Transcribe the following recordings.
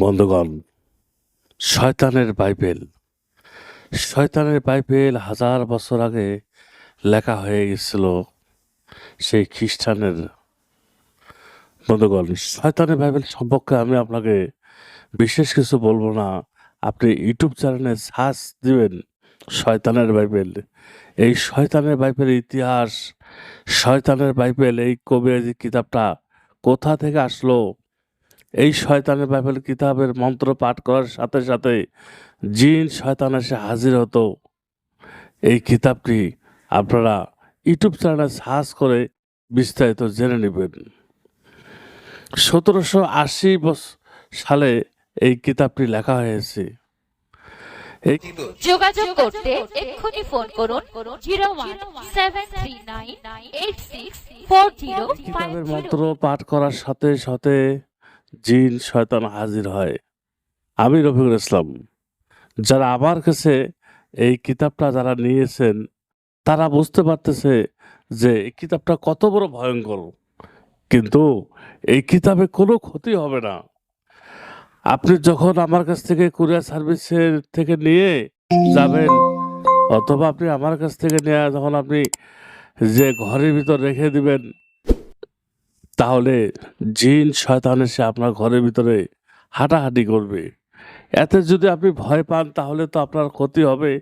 বন্ধুগণ, শয়তানের বাইবেল। শয়তানের বাইবেল হাজার বছর আগে লেখা হয়ে গেছিল সেই খ্রিস্টানের। বন্ধুগণ, শয়তানের বাইবেল সম্পর্কে আমি আপনাকে বিশেষ কিছু বলব না। আপনি ইউটিউব চ্যানেলে সার্চ দিবেন শয়তানের বাইবেল। এই শয়তানের বাইবেলের ইতিহাস, শয়তানের বাইবেল, এই কবিরাজি কিতাবটা কোথা থেকে আসলো? এই শয়তানের বাইবেল কিতাবের মন্ত্র পাঠ করার সাথে সাথে জিন শয়তান এসে হাজির হতো। এই কিতাবটি আপনারা ইউটিউব চ্যানেলে সার্চ করে বিস্তারিত জেনে নেবেন। সতেরোশো আশি সালে এই কিতাবটি লেখা হয়েছে। যোগাযোগ করতে এক্ষুনি ফোন করুন zero one seven three nine eight six four zero কিতাবের জিরো। মন্ত্র পাঠ করার সাথে সাথে জিন শয়তান হাজির হয়। আমি রফিকুল ইসলাম। যারা আমার কাছে এই কিতাবটা যারা নিয়েছেন, তারা বুঝতে পারতেছে যে এই কিতাবটা কত বড় ভয়ঙ্কর। কিন্তু এই কিতাবে কোনো ক্ষতি হবে না। আপনি যখন আমার কাছ থেকে কুরিয়ার সার্ভিসের থেকে নিয়ে যাবেন, অথবা আপনি আমার কাছ থেকে নিয়ে যখন আপনি যে ঘরের ভিতর রেখে দিবেন তাহলে জিন শয়তান এসে আপনার ঘরের ভিতরে হাঁটাহাঁটি করবে। এতে যদি আপনি ভয় পান, তাহলে তো আপনার ক্ষতি হবে।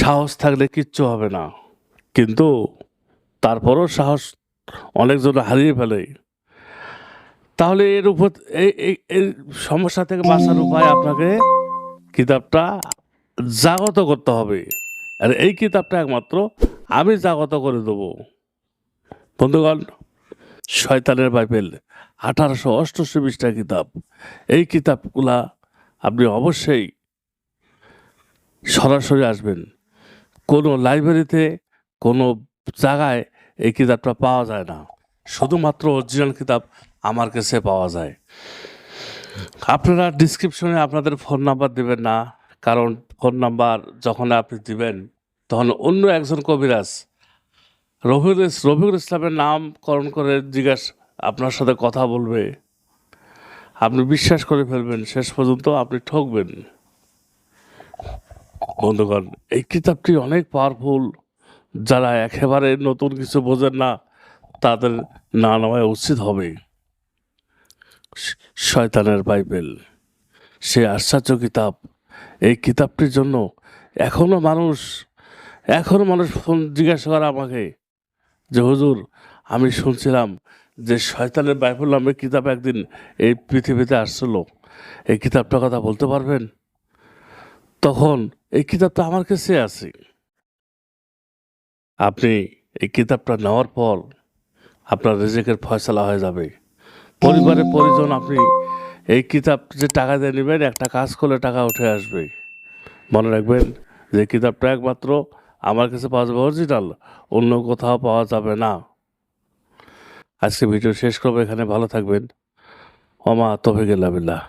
সাহস থাকলে কিচ্ছু হবে না। কিন্তু তারপরও সাহস অনেকজন হারিয়ে ফেলে। তাহলে এর উপর এই সমস্যা থেকে বাঁচার উপায় আপনাকে কিতাবটা জাগত করতে হবে। আর এই কিতাবটা একমাত্র আমি জাগত করে দেবো। বন্ধুগণ শয়তানের বাইবেল, আঠারোশো অষ্টআশি পৃষ্ঠা কিতাব। এই কিতাবগুলা আপনি অবশ্যই সরাসরি আসবেন। কোনো লাইব্রেরিতে, কোনো জায়গায় এই কিতাবটা পাওয়া যায় না। শুধুমাত্র অরিজিনাল কিতাব আমার কাছে পাওয়া যায়। আপনারা ডিসক্রিপশনে আপনাদের ফোন নাম্বার দেবেন না, কারণ ফোন নাম্বার যখন আপনি দিবেন, তখন অন্য একজন কবিরাজ রফিকুল ইস- রফিকুল ইসলামের নামকরণ করে জিজ্ঞাস, আপনার সাথে কথা বলবে। আপনি বিশ্বাস করে ফেলবেন, শেষ পর্যন্ত আপনি ঠকবেন। বন্ধুগণ, এই কিতাবটি অনেক পাওয়ারফুল যারা একেবারে নতুন কিছু বোঝেন না, তাদের না নেওয়া উচিত হবে। শয়তানের বাইবেল সে আশ্চর্য কিতাব, এই কিতাবটির জন্য এখনও মানুষ এখনও মানুষ ফোন জিজ্ঞাসা করে আমাকে যে, হুজুর, আমি শুনছিলাম যে শয়তানের বাইবেল নামে কিতাব একদিন এই পৃথিবীতে আসছিল। এই কিতাবটার কথা বলতে পারবেন? তখন, এই কিতাবটা আমার কাছে আছে। আপনি এই কিতাবটা নেওয়ার পর আপনার রেজেকের ফয়সলা হয়ে যাবে। পরিবারের পরিজন আপনি এই কিতাব যে টাকা দিয়ে নেবেন, একটা কাজ করলে টাকা উঠে আসবে। মনে রাখবেন যে, কিতাবটা একমাত্র আমার কাছে পাওয়া যাবে অরিজিনাল অন্য কোথাও পাওয়া যাবে না। আজকে ভিডিও শেষ করব, এখানে ভালো থাকবেন। অমা তবে বিল্লাহ।